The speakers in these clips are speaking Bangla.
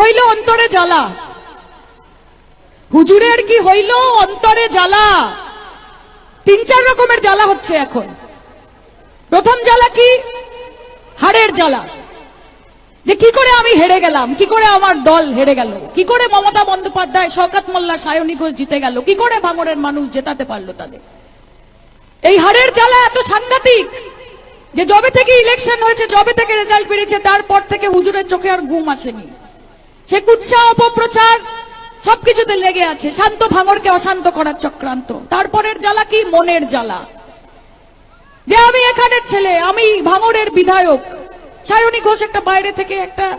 হইল অন্তরে জ্বালা। হুজুরের কি হইল অন্তরে জ্বালা? তিন চার রকমের জ্বালা হচ্ছে এখন। প্রথম জ্বালা কি? হাড়ের জ্বালা। যে কি করে আমি হেরে গেলাম? কি করে আমার দল হেরে গেল? কি করে মমতা বন্দ্যোপাধ্যায়, শওকত মোল্লা, সায়নী ঘোষ জিতে গেল? কি করে ভাঙরের মানুষ জেতাতে পারল তাদের? এই হারের জ্বালা এত সাংঘাতিক যে জবে থেকে ইলেকশন হয়েছে জবে থেকে রেজাল্ট বেরিয়েছে, তারপর থেকে হুজুরের চোখে আর ঘুম আসেনি। সে কুৎসা, অপপ্রচার, সবকিছুতে লেগে আছে। শান্ত ভাঙরকে অশান্ত করার চক্রান্ত। তারপরের জ্বালা কি? মনের জ্বালা। যে আমি এখানের ছেলে, আমি ভাঙরের বিধায়ক। সায়নী ঘোষ একটা বাইরে থেকে একটা,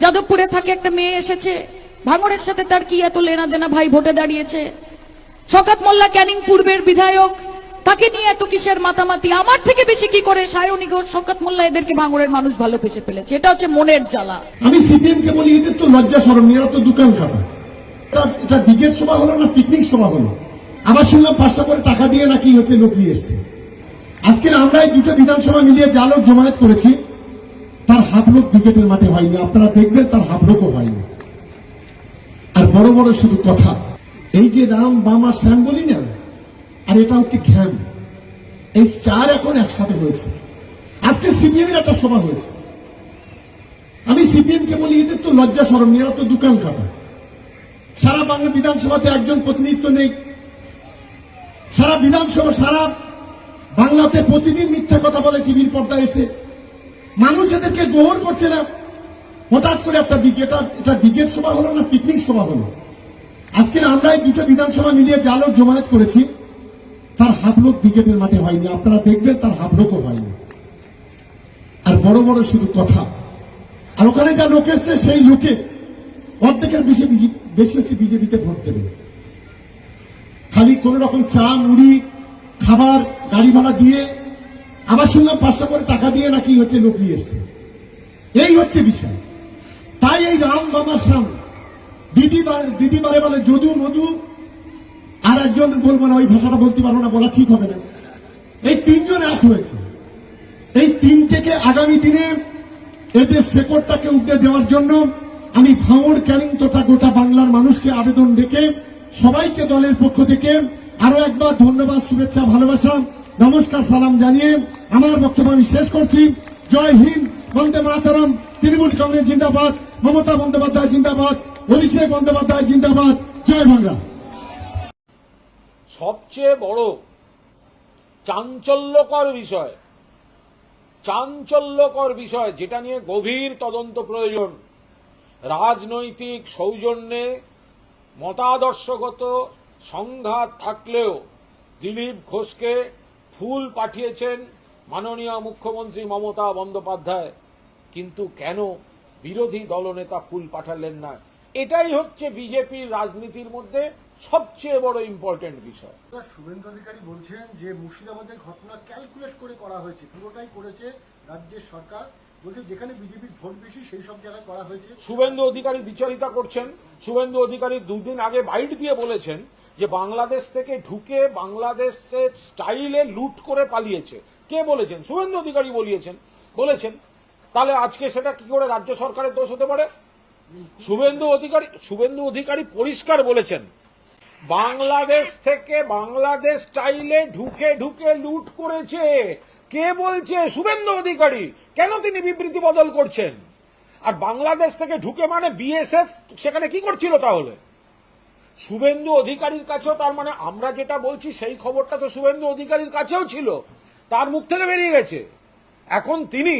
যাদবপুরে থাকে একটা মেয়ে এসেছে। ভাঙরের সাথে তার কি এত লেনা দেনা ভাই ভোটে দাঁড়িয়েছে? শকাত মোল্লা ক্যানিং পূর্বের বিধায়ক। তাকে নিয়ে এত কিসের মাতামাতি? আমার থেকে বেশি কি করে সায়নী ঘোষ মোল্লা এদেরকে ভাঙরের মানুষ ভালো পেছে ফেলেছে? এটা হচ্ছে মনের জ্বালা। আমি সিপিএম কে বলি, এদের তো লজ্জা সরম, এরা তো দোকান কাটা এটা দিকের সভা হলো না পিকনিক সভা হলো? আবার শুনলাম পাঁচশো করে টাকা দিয়ে নাকি হচ্ছে লোক নিয়ে এসছে। আজকে আমরা এই দুটো বিধানসভা মিলিয়ে যা লোক জমায়েত করেছি, তার হাফ লোক ক্রিকেটের মাঠে হয়নি। আপনারা দেখবেন তার হাফ লোকও হয়নি। আর বড় বড় শুধু কথা। এই যে রাম, বাম শ্যাম বলি না আর এটা হচ্ছে ঘ্যাম। এই চার এখন একসাথে হয়েছে। আজকে সিপিএম এর একটা সভা হয়েছে। আমি সিপিএম কে বলি, এদের তো লজ্জা সরম, এরা তো দোকান কাটা। সারা বাংলা বিধানসভাতে একজন প্রতিনিধিত্ব নেই। সারা বিধানসভা, সারা বাংলাতে প্রতিদিন মিথ্যা কথা বলে টিভির পর্দায় এসে। মানুষ এদেরকে গ্রহণ করছে না। হঠাৎ করে একটা এটা এটা দিকের সভা হলো না পিকনিক সভা হলো? আজকে আমরা এই দুটো বিধানসভা মিলিয়ে যা লোক জমায়েত করেছি। তার হাফ লোক ক্রিকেটের মাঠে হয়নি। আপনারা দেখবেন তার হাফ লোকও হয়নি। আর বড় বড় শুধু কথা। আর ওখানে যা লোক এসছে, সেই লোকে অর্ধেকের বেশি বেশি হচ্ছে বিজেপিতে ভোট দেবে। খালি কোন রকম চা, মুড়ি, খাবার গাড়ি ভাড়া দিয়ে, আবার শুনলাম পাঁচশো করে টাকা দিয়ে নাকি হচ্ছে লোক নিয়ে এসছে। এই হচ্ছে বিষয়। তাই এই রাম বাবার সাম দিদি দিদি বারে বলে যদু মধু আর একজন বলব না, ওই ভাষাটা বলতে পারব না, বলা ঠিক হবে না। এই তিনজন এক হয়েছে। এই তিন থেকে আগামী দিনে এদের শেকড়টাকে উঠে দেওয়ার জন্য আমি ভাঙড়, ক্যানিং তথা গোটা বাংলার মানুষকে আবেদন ডেকে সবাইকে দলের পক্ষ থেকে আরও একবার ধন্যবাদ, শুভেচ্ছা, ভালোবাসা, নমস্কার, সালাম জানিয়ে আমার বক্তব্য আমি শেষ করছি। জয় হিন্দ, বন্দে মাতারাম, তৃণমূল কংগ্রেস জিন্দাবাদ, মমতা বন্দ্যোপাধ্যায় জিন্দাবাদ, অভিষেক বন্দ্যোপাধ্যায় জিন্দাবাদ। জয় বাংলা। সবচেয়ে বড় চাঞ্চল্যকর বিষয় চাঞ্চল্যকর বিষয় যেটা নিয়ে গভীর তদন্ত প্রয়োজন। রাজনৈতিক সৌজন্যে মতাদর্শগত সংঘাত থাকলেও দিলীপ ঘোষকে ফুল পাঠিয়েছেন মাননীয় মুখ্যমন্ত্রী মমতা বন্দ্যোপাধ্যায়। কিন্তু কেন বিরোধী দলনেতা ফুল পাঠালেন না? এটাই হচ্ছে বিজেপির রাজনীতির মধ্যে সবচেয়ে বড় ইম্পর্টেন্ট বিষয়। শুভেন্দু অধিকারী বলছেন যে মুর্শিদাবাদের ঘটনা ক্যালকুলেট করে করা হয়েছে পুরোটাই করেছে রাজ্যের সরকার। বলছে যেখানে বিজেপির ভোট বেশি সেই সব জায়গায় করা হয়েছে। শুভেন্দু অধিকারী দ্বিচারিতা করছেন। শুভেন্দু অধিকারী দুদিন আগে বাইট দিয়ে বলেছেন যে বাংলাদেশ থেকে ঢুকে বাংলাদেশের স্টাইলে লুট করে পালিয়েছে। কে বলেছেন? শুভেন্দু অধিকারী বলিয়েছেন। বলেছেন তাহলে আজকে সেটা কি করে রাজ্য সরকারের দোষ হতে পারে? শুভেন্দু অধিকারী শুভেন্দু অধিকারী পরিষ্কার বলেছেন, বাংলাদেশ থেকে বাংলাদেশ স্টাইলে ঢুকে ঢুকে লুট করেছে। কে বলছে? শুভেন্দু অধিকারী। কেন তিনি বিবৃতি বদল করছেন? আর বাংলাদেশ থেকে ঢুকে মানে বিএসএফ সেখানে কি করছিল তাহলে? শুভেন্দু অধিকারীর কাছেও তার মানে আমরা যেটা বলছি, সেই খবরটা তো শুভেন্দু অধিকারীর কাছেও ছিল। তার মুখ থেকে বেরিয়ে গেছে। এখন তিনি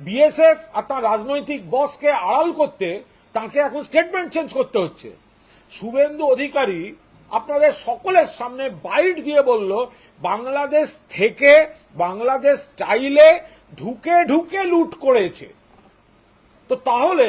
বিএসএফ আর তার রাজনৈতিক বসকে আড়াল করতে তাকে এখন স্টেটমেন্ট চেঞ্জ করতে হচ্ছে। শুভেন্দু অধিকারী আপনাদের সকলের সামনে বাইট দিয়ে বলল, বাংলাদেশ থেকে বাংলাদেশ স্টাইলে ঢুকে ঢুকে লুট করেছে। তো তাহলে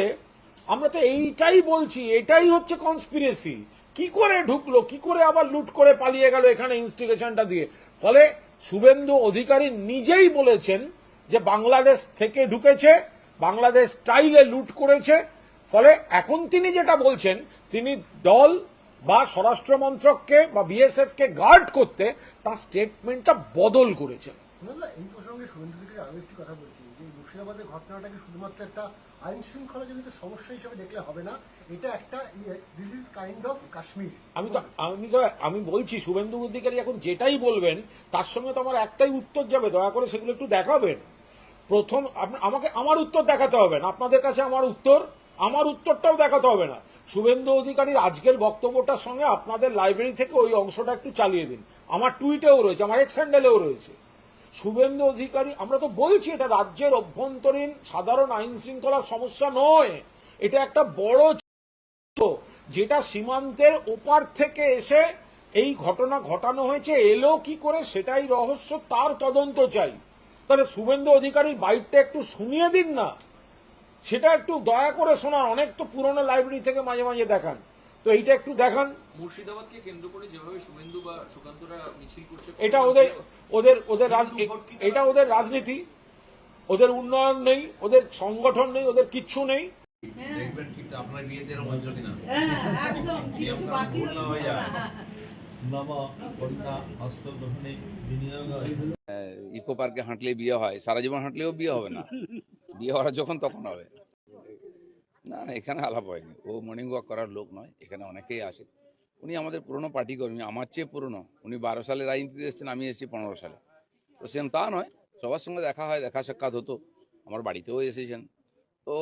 আমরা তো এইটাই বলছি, এটাই হচ্ছে কনস্পিরেসি কি করে ঢুকলো, কি করে আবার লুট করে পালিয়ে গেল এখানে ইনস্টিগেশনটা দিয়ে? ফলে শুভেন্দু অধিকারী নিজেই বলেছেন যে বাংলাদেশ থেকে ঢুকেছে, বাংলাদেশ স্টাইলে লুট করেছে ফলে এখন তিনি যেটা বলছেন তিনি দল বা স্বরাষ্ট্র মন্ত্রককে বা বিএসএফ কে গার্ড করতে তার স্টেটমেন্টটা বদল করেছেন। এই প্রসঙ্গে শুভেন্দু অধিকারী একটি কথা বলছি যে মুর্শিদাবাদের ঘটনাটা শুধুমাত্র একটা আইন শৃঙ্খলাজনিত সমস্যা হিসেবে দেখলে হবে না এটা একটা this is kind of Kashmir আমি তো আমি তো আমি বলছি শুভেন্দু অধিকারী এখন যেটাই বলবেন তার সঙ্গে তো আমার একটাই উত্তর যাবে দয়া করে সেগুলো একটু দেখাবেন। প্রথম আমাকে আমার উত্তর দেখাতে হবে না আপনাদের কাছে আমার উত্তর? আমার উত্তরটাও দেখাতে হবে না। শুভেন্দু অধিকারীর আজকের বক্তব্যটার সঙ্গে আপনাদের লাইব্রেরি থেকে ওই অংশটা একটু চালিয়ে দিন। আমার টুইটেও রয়েছে, আমার এক্স হ্যান্ডেলেও রয়েছে। শুভেন্দু অধিকারী, আমরা তো বলছি এটা রাজ্যের অভ্যন্তরীণ সাধারণ আইন শৃঙ্খলার সমস্যা নয়। এটা একটা বড় যেটা সীমান্তের ওপার থেকে এসে এই ঘটনা ঘটানো হয়েছে, এলো কি করে সেটাই রহস্য, তার তদন্ত চাই। তাহলে শুভেন্দু অধিকারীর বাইকটা একটু শুনিয়ে দিন না। সেটা একটু দয়া করে শোনান অনেক তো পুরনো লাইব্রেরি থেকে মাঝে মাঝে দেখান। তো এইটা একটু দেখান। মুর্শিদাবাদকে কেন্দ্র করে যেভাবে শুভেন্দু বা সুকান্তরা মিছিল করছে এটা ওদের ওদের ওদের এটা ওদের রাজনীতি। ওদের উন্নয়ন নেই ওদের সংগঠন নেই ওদের কিচ্ছু নেই। দেখবেন আপনার বিয়েতে এরকম হচ্ছে কিনা? হ্যাঁ, একদম কিছু বাকি হয়ে। যায়। ইকো পার্কে হাঁটলে বিয়ে হয় সারা জীবন হাঁটলেও বিয়ে হবে না। বিয়ে হওয়ার যখন তখন হবে। না না, এখানে আলাপ হয়নি। ও মর্নিং ওয়াক করার লোক নয়, এখানে অনেকেই আসে। উনি আমাদের পুরনো পার্টি কর্মী, আমার চেয়ে পুরনো। উনি বারো সালে রাজনীতিতে এসেছেন, আমি এসেছি পনেরো সালে। তো সেম তা নয়, সবার সঙ্গে দেখা হয়, দেখা সাক্ষাৎ হতো। আমার বাড়িতেও এসেছেন। তো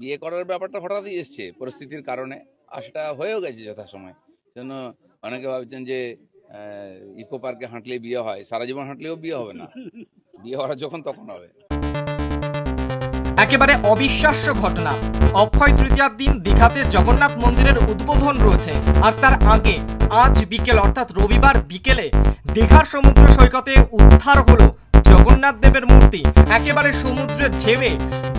বিয়ে করার ব্যাপারটা হঠাৎই এসছে পরিস্থিতির কারণে, আর সেটা হয়েও গেছে যথাসময়। জন্য অনেকে ভাবছেন যে ইকো পার্কে হাঁটলে বিয়ে হয়, সারা জীবন হাঁটলেও বিয়ে হবে না। বিয়ে হওয়ার যখন তখন হবে। একেবারে অবিশ্বাস্য ঘটনা। অক্ষয় তৃতীয়ার দিন দীঘাতে জগন্নাথ মন্দিরের উদ্বোধন রয়েছে আর তার আগে আজ বিকেল, অর্থাৎ রবিবার বিকেলে দীঘার সমুদ্র সৈকতে উদ্ধার হলো জগন্নাথ দেবের মূর্তি। একেবারে সমুদ্রের ঢেবে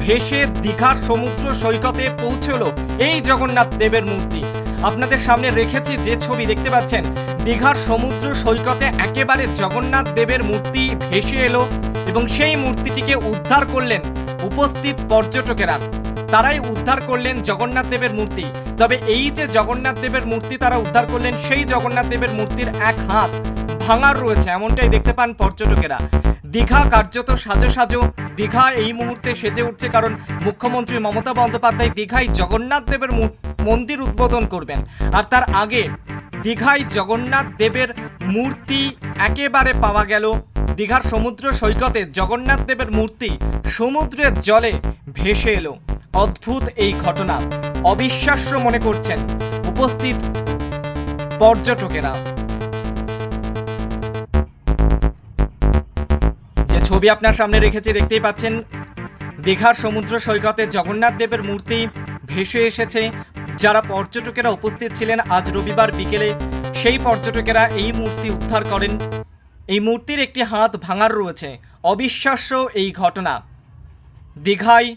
ভেসে দীঘার সমুদ্র সৈকতে পৌঁছলো এই জগন্নাথ দেবের মূর্তি। আপনাদের সামনে রেখেছি যে ছবি দেখতে পাচ্ছেন, দীঘার সমুদ্র সৈকতে একেবারে জগন্নাথ দেবের মূর্তি ভেসে এলো এবং সেই মূর্তিটিকে উদ্ধার করলেন উপস্থিত পর্যটকেরা। তারাই উদ্ধার করলেন জগন্নাথ দেবের মূর্তি। তবে এই যে জগন্নাথ দেবের মূর্তি তারা উদ্ধার করলেন, সেই জগন্নাথ দেবের মূর্তির এক হাত ভাঙার রয়েছে, এমনটাই দেখতে পান পর্যটকেরা। দীঘা কার্যত সাজো সাজো। দীঘা এই মুহূর্তে সেজে উঠছে কারণ মুখ্যমন্ত্রী মমতা বন্দ্যোপাধ্যায় দীঘায় জগন্নাথ দেবের মন্দির উদ্বোধন করবেন। আর তার আগে দীঘায় জগন্নাথ দেবের মূর্তি একেবারে পাওয়া গেল। দীঘার সমুদ্র সৈকতে জগন্নাথ দেবের মূর্তি সমুদ্রের জলে ভেসে এলো। অদ্ভুত এই ঘটনা, অবিশ্বাস্য মনে করছেন উপস্থিত পর্যটকেরা। যে ছবি আপনার সামনে রেখেছি দেখতেই পাচ্ছেন, দীঘার সমুদ্র সৈকতে জগন্নাথ দেবের মূর্তি ভেসে এসেছে। যারা পর্যটকেরা উপস্থিত ছিলেন আজ রবিবার বিকেলে, সেই পর্যটকেরা এই মূর্তি উদ্ধার করেন। এই মূর্তির একটি হাত ভাঙার রয়েছে। অবিশ্বাস্য এই ঘটনা। দীঘায়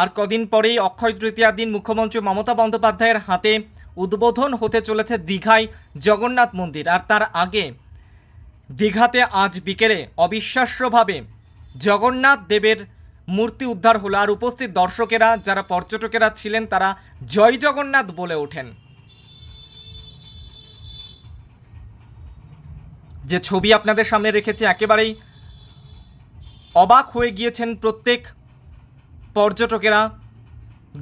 আর কদিন পরেই অক্ষয় তৃতীয়ার দিন মুখ্যমন্ত্রী মমতা বন্দ্যোপাধ্যায়ের হাতে উদ্বোধন হতে চলেছে দীঘায় জগন্নাথ মন্দির। আর তার আগে দীঘাতে আজ বিকেলে অবিশ্বাস্যভাবে জগন্নাথ দেবের মূর্তি উদ্ধার হলো। আর উপস্থিত দর্শকেরা, যারা পর্যটকেরা ছিলেন, তারা জয় জগন্নাথ বলে ওঠেন। যে ছবি আপনাদের সামনে রেখেছে একেবারেই অবাক হয়ে গিয়েছেন প্রত্যেক পর্যটকেরা।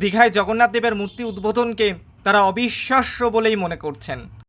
দীঘায় জগন্নাথ দেবের মূর্তি উদ্বোধনকে তারা অবিশ্বাস্য বলেই মনে করছেন।